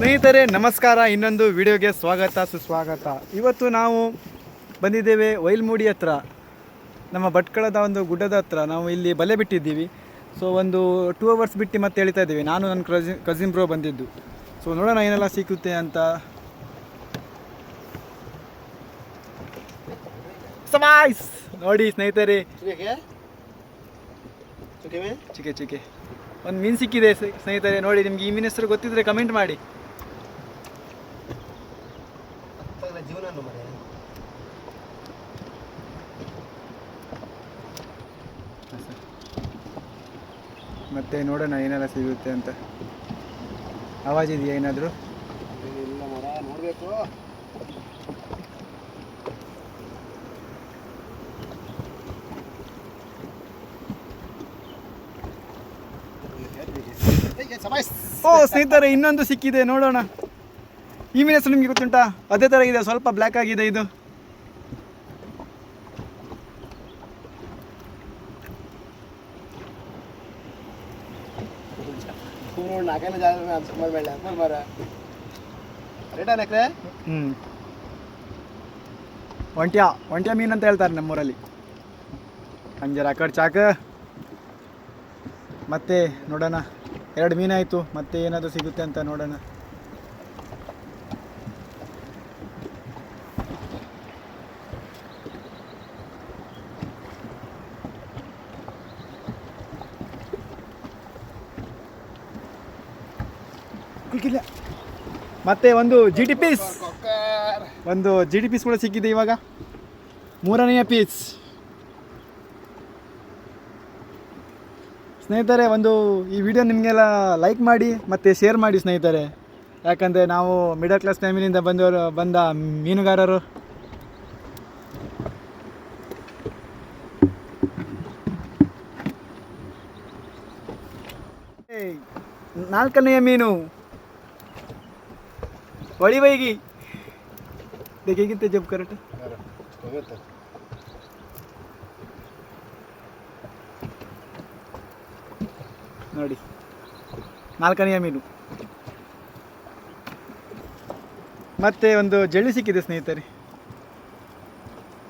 ಸ್ನೇಹಿತರೆ ನಮಸ್ಕಾರ. ಇನ್ನೊಂದು ವಿಡಿಯೋಗೆ ಸ್ವಾಗತ ಸುಸ್ವಾಗತ. ಇವತ್ತು ನಾವು ಬಂದಿದ್ದೇವೆ ವೈಲ್ಮೂಡಿ ಹತ್ರ. ನಮ್ಮ ಭಟ್ಕಳದ ಒಂದು ಗುಡ್ಡದ ಹತ್ರ. ನಾವು ಇಲ್ಲಿ ಬಲೆ ಬಿಟ್ಟಿದ್ದೀವಿ. ಸೊ ಒಂದು ಟೂ ಅವರ್ಸ್ ಬಿಟ್ಟು ಮತ್ತೆ ಹೇಳ್ತಾ ಇದ್ದೀವಿ. ನಾನು ನನ್ನ ಕಸಿನ್ ಕಸಿನ್ ಬ್ರೋ ಬಂದಿದ್ದು. ಸೊ ನೋಡೋಣ ಏನೆಲ್ಲ ಸಿಕ್ಕುತ್ತೆ ಅಂತ. ಸಮಾಯ್ಸ್ ನೋಡಿ ಸ್ನೇಹಿತರೆ. ಚಿಕೆ ಚಿಕೆ ಒಂದು ಮೀನು ಸಿಕ್ಕಿದೆ ಸ್ನೇಹಿತರೆ. ನೋಡಿ ನಿಮ್ಗೆ ಈ ಮೀನು ಹೆಸರು ಗೊತ್ತಿದ್ರೆ ಕಮೆಂಟ್ ಮಾಡಿ. ಮತ್ತೆ ನೋಡೋಣ ಏನೆಲ್ಲ ಸಿಗುತ್ತೆ ಅಂತ. ಆವಾಜ್ ಇದೆಯಾ ಏನಾದರೂ? ನೋಡಬೇಕು. ಓ ಸ್ನೇಹಿತರೆ ಇನ್ನೊಂದು ಸಿಕ್ಕಿದೆ ನೋಡೋಣ. ಈ ಮೀನು ನಿಮಗೆ ಗೊತ್ತುಂಟಾ? ಅದೇ ಥರ ಇದೆ ಸ್ವಲ್ಪ ಬ್ಲ್ಯಾಕ್ ಆಗಿದೆ ಇದು. ನೋಡ್ ನಾಲ್ಕೈದು ಅಂತ ಹೇಳ್ತಾರೆ ನಮ್ಮೂರಲ್ಲಿ. ಅಂಜರ ಕಡ್ ಚಾಕ. ಮತ್ತೆ ನೋಡೋಣ, ಎರಡು ಮೀನಾಯಿತು ಮತ್ತೆ ಏನಾದರೂ ಸಿಗುತ್ತೆ ಅಂತ ನೋಡೋಣ. ಕುಲ್ಕಿಲ್ಲ. ಮತ್ತೆ ಒಂದು ಜಿ ಟಿ ಪೀಸ್ ಒಂದು ಜಿ ಟಿ ಪೀಸ್ ಕೂಡ ಸಿಕ್ಕಿದೆ ಇವಾಗ. ಮೂರನೆಯ ಪೀಸ್ ಸ್ನೇಹಿತರೆ, ಒಂದು ಈ ವಿಡಿಯೋ ನಿಮಗೆಲ್ಲ ಲೈಕ್ ಮಾಡಿ ಮತ್ತು ಶೇರ್ ಮಾಡಿ ಸ್ನೇಹಿತರೆ. ಯಾಕಂದರೆ ನಾವು ಮಿಡಲ್ ಕ್ಲಾಸ್ ಫ್ಯಾಮಿಲಿಯಿಂದ ಬಂದವರು, ಬಂದ ಮೀನುಗಾರರು. ನಾಲ್ಕನೆಯ ಮೀನು. ಹೊಳಿವೈಗಿ देखिए जब करट ಹೋಗುತ್ತೆ ನೋಡಿ ನಾಲ್ಕನೆಯ ಮೀನು ಮತ್ತೆ ಒಂದು ಜಳಿ ಸಿಕ್ಕಿದೆ ಸ್ನೇಹಿತರೆ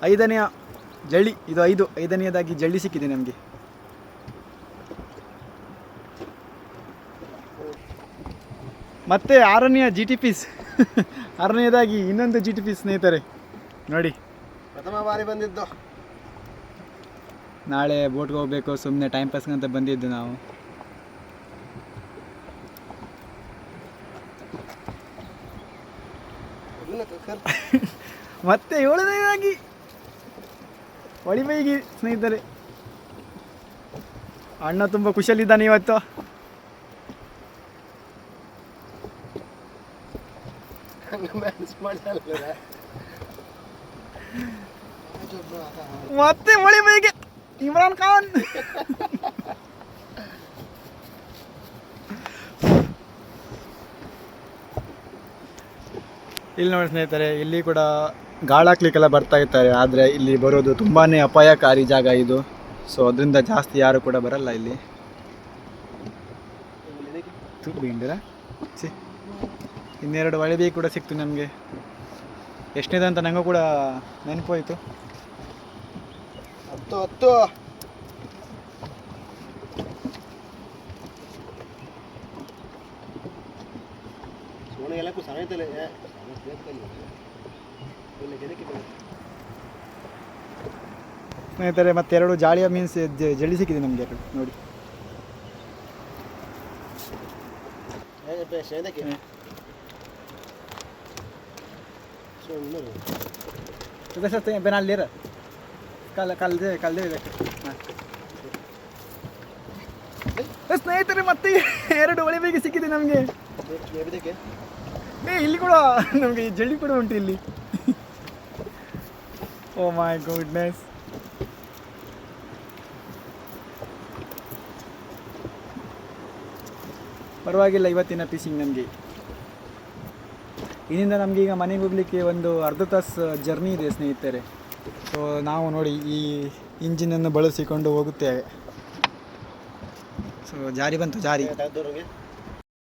ಐದನೆಯ ಜಳಿ ಇದು ಐದು ಐದನೆಯದಾಗಿ ಜಳ್ಳಿ ಸಿಕ್ಕಿದೆ ನಮಗೆ ಮತ್ತೆ ಆರನೆಯ ಜಿ ಟಿ ಪೀಸ್ ಆರನೆಯದಾಗಿ ಇನ್ನೊಂದು ಜಿ ಟಿ ಪಿ ಸ್ನೇಹಿತರೆ ನೋಡಿ. ಪ್ರಥಮ ಬಾರಿ ಬಂದಿದ್ದು. ನಾಳೆ ಬೋಟ್ಗೆ ಹೋಗ್ಬೇಕು ಸುಮ್ಮನೆ ಟೈಮ್ ಪಾಸ್ಗಂತ ಅಂತ ಬಂದಿದ್ದು ನಾವು. ಮತ್ತೆ ಏಳನೇದಾಗಿ ಹೊಳಿಬೈಗಿ ಸ್ನೇಹಿತರೆ. ಅಣ್ಣ ತುಂಬ ಖುಷಿಯಲ್ಲಿದ್ದಾನೆ ಇವತ್ತು. ಹಂಗೆ ಮಳೆ ಬೈಗೆ ಮತ್ತೆ ಇಮ್ರಾನ್ ಖಾನ್. ಇಲ್ಲಿ ನೋಡಿ ಸ್ನೇಹಿತರೆ ಇಲ್ಲಿ ಕೂಡ ಗಾಳಾಕ್ಲಿಕ್ಕೆಲ್ಲ ಬರ್ತಾ ಇರ್ತಾರೆ ಆದರೆ ಇಲ್ಲಿ ಬರೋದು ತುಂಬಾ ಅಪಾಯಕಾರಿ ಜಾಗ ಇದು. ಸೊ ಅದರಿಂದ ಜಾಸ್ತಿ ಯಾರು ಕೂಡ ಬರಲ್ಲ ಇಲ್ಲಿ. ತುಂಬ ಹಿಂದಿರ ಸಿ ಇನ್ನೆರಡು ಒಳಬಿ ಕೂಡ ಸಿಕ್ತು ನಮಗೆ. ಅಂತ ನನಗೂ ಕೂಡ ನೆನಪೋಯ್ತು. ಹತ್ತು ಹತ್ತು. ಸ್ನೇಹಿತರೆ ಎಲ್ಲಕ್ಕೂ ಬೇಡ. ಸ್ನೇಹಿತರೆ ಮತ್ತೆರಡು ಜಾಳಿಯ ಮೀನ್ಸ್ ಜಳಿ ಸಿಕ್ಕಿದೆ ನಮಗೆ ಎರಡು ನೋಡಿ. ಬೆನಾಲ್ದಿರ ಕಾಲ ಕಾಲ್ದೆ ಕಾಲ್ದೆ ಇದೆ ಹಾಂ ಸ್ನೇಹಿತರೆ ಮತ್ತೆ ಎರಡು ಒಳಿಬೇಗೆ ಸಿಕ್ಕಿದೆ ನಮಗೆ ಏ ಇಲ್ಲಿ ಕೂಡ ನಮಗೆ ಜಳ್ಳಿ ಕೂಡ ಉಂಟು ಇಲ್ಲಿ ಓ ಮೈ ಗುಡ್ನೆಸ್ ಪರವಾಗಿಲ್ಲ, ಇವತ್ತಿನ ಫಿಶಿಂಗ್ ನಮಗೆ. ಇದರಿಂದ ನಮಗೆ ಈಗ ಮನೆಗೆ ಹೋಗ್ಲಿಕ್ಕೆ ಒಂದು ಅರ್ಧ ತಾಸು ಜರ್ನಿ ಇದೆ ಸ್ನೇಹಿತರೆ ಸೊ ನಾವು ನೋಡಿ ಈ ಇಂಜಿನನ್ನು ಬಳಸಿಕೊಂಡು ಹೋಗುತ್ತೇವೆ ಸೊ ಜಾರಿ ಬಂತು, ಜಾರಿ?